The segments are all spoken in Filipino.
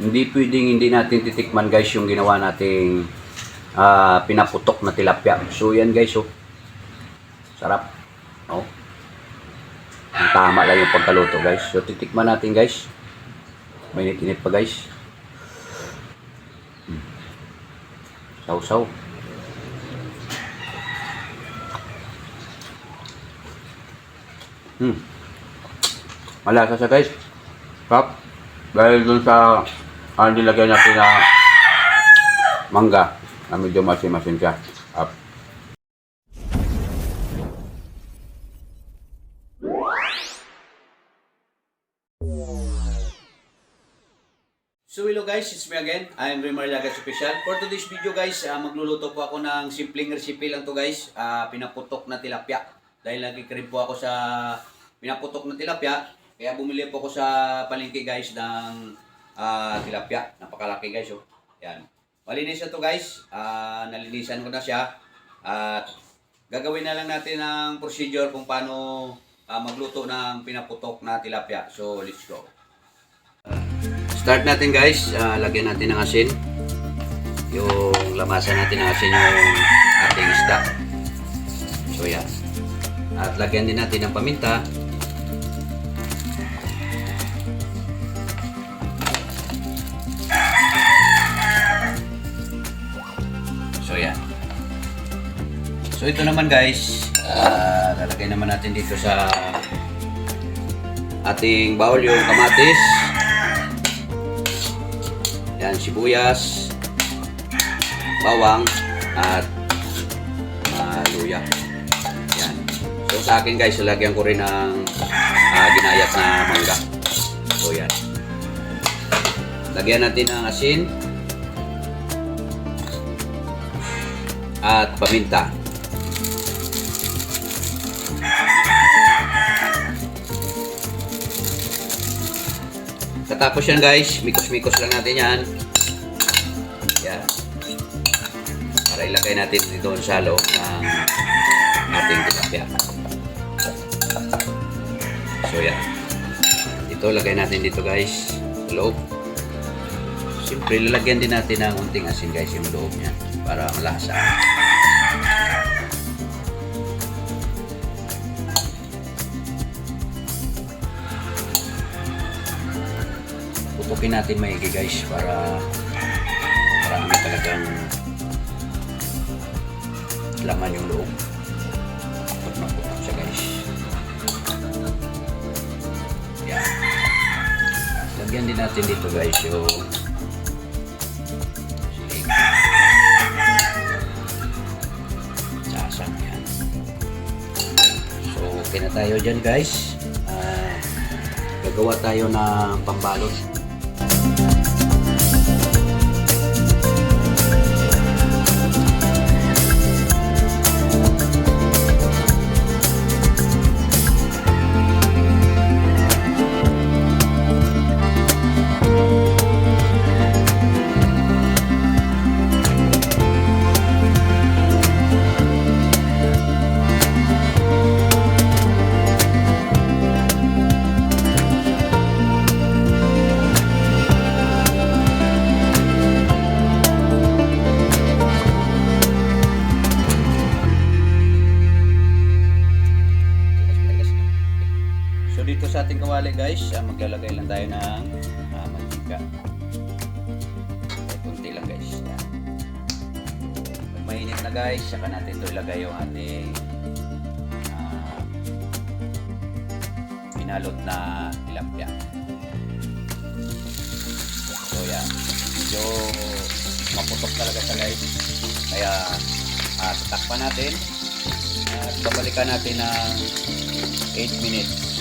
hindi pwedeng hindi natin titikman guys yung ginawa nating ah, pinaputok na tilapia. So yan guys, oh. Sarap. Oh. Ang tama lang yung pagkaluto guys. So titikman natin guys. Mainit-init pa guys. Hmm. Saw-saw. Hmm. Malasa siya guys. Pap. Dahil dun sa ano nilagay natin na mangga na medyo masin-masin siya. Up. So hello guys, it's me again. I'm Remar Lagat Special. For today's video guys, ah, magluluto po ako ng simpleng recipe lang to guys. Ah, pinaputok na tilapia. Dahil nagkikrib po ako sa pinaputok na tilapia, kaya bumili po ako sa palengke guys ng ah, tilapia. Napakalaki guys oh. Yan. Malinis na to guys. Ah, nalinisan ko na siya. At gagawin na lang natin ang procedure kung paano ah, magluto ng pinaputok na tilapia. So let's go. Start natin guys, Ah, lagyan natin ng asin. Yung lamasan natin ng asin yung ating isda. So yan. At lagyan din natin ng paminta. So ito naman guys, ah, lalagay naman natin dito sa ating bowl yung kamatis. Yan, sibuyas, bawang, at ah, luya. Yan. So sa akin guys, lagyan ko rin ng ah, ginayat na mangga. So yan. Lagyan natin ng asin at paminta. Katapos yan guys, mikos-mikos lang natin yan. Yan. Para ilagay natin dito sa loob ng ating tilapia. So yan. Ito lagay natin dito guys, loob. Siyempre lalagyan din natin ng unting asin guys yung loob niya para malasa. Putukin natin maigi guys para marami talagang laman yung loob. Pag naputok siya guys. Yan. Lagyan din natin dito guys yung. Sasang. So okay na tayo dyan guys. Ah, gagawa tayo ng pambalot. Sa ating kawali guys, ah, maglalagay lang tayo ng uh, mantika. Kunti lang guys. Yan. Pag mainit na guys, saka natin ito ilagay yung ating ah, pinalot na tilapia. So yan. Medyo maputok talaga siya guys. Kaya uh, tatakpan natin at babalikan natin ng 8 minutes.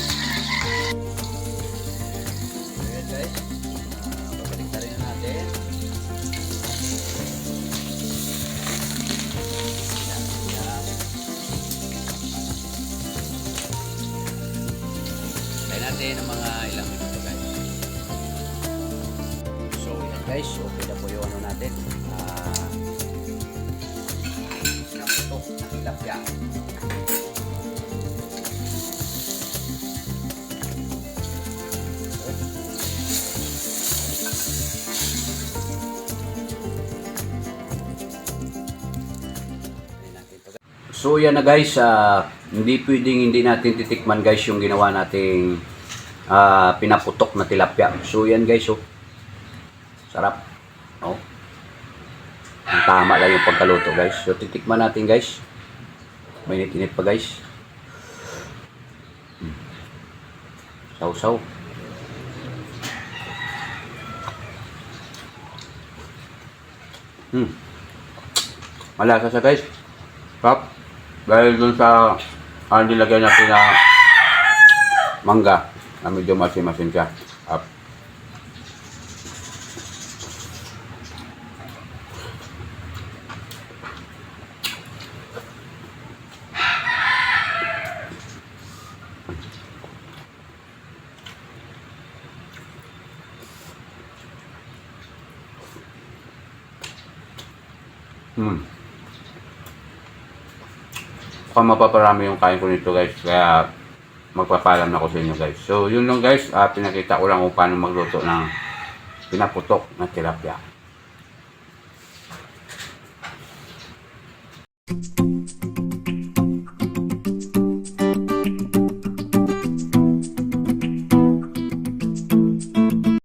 natin ng mga ilang minuto guys. So yan guys, okay na po yung ano natin. Ah, uh, ito, tilapia. So yan na guys, uh, hindi pwedeng hindi natin titikman guys yung ginawa nating ah, pinaputok na tilapia. So yan guys, oh. Sarap. Oh. Ang tama lang yung pagkaluto guys. So titikman natin guys. Mainit-init pa guys. Hmm. Saw-saw. Hmm. Malasa siya guys. Kap. Dahil dun sa ano nilagay natin na mangga na medyo masin-masin siya. Up. Hmm. Mukhang mapaparami yung kain ko nito guys. Kaya magpapalam na ko sa inyo guys. So yun lang guys. Ah, pinakita ko lang kung paano magluto ng pinaputok na tilapia.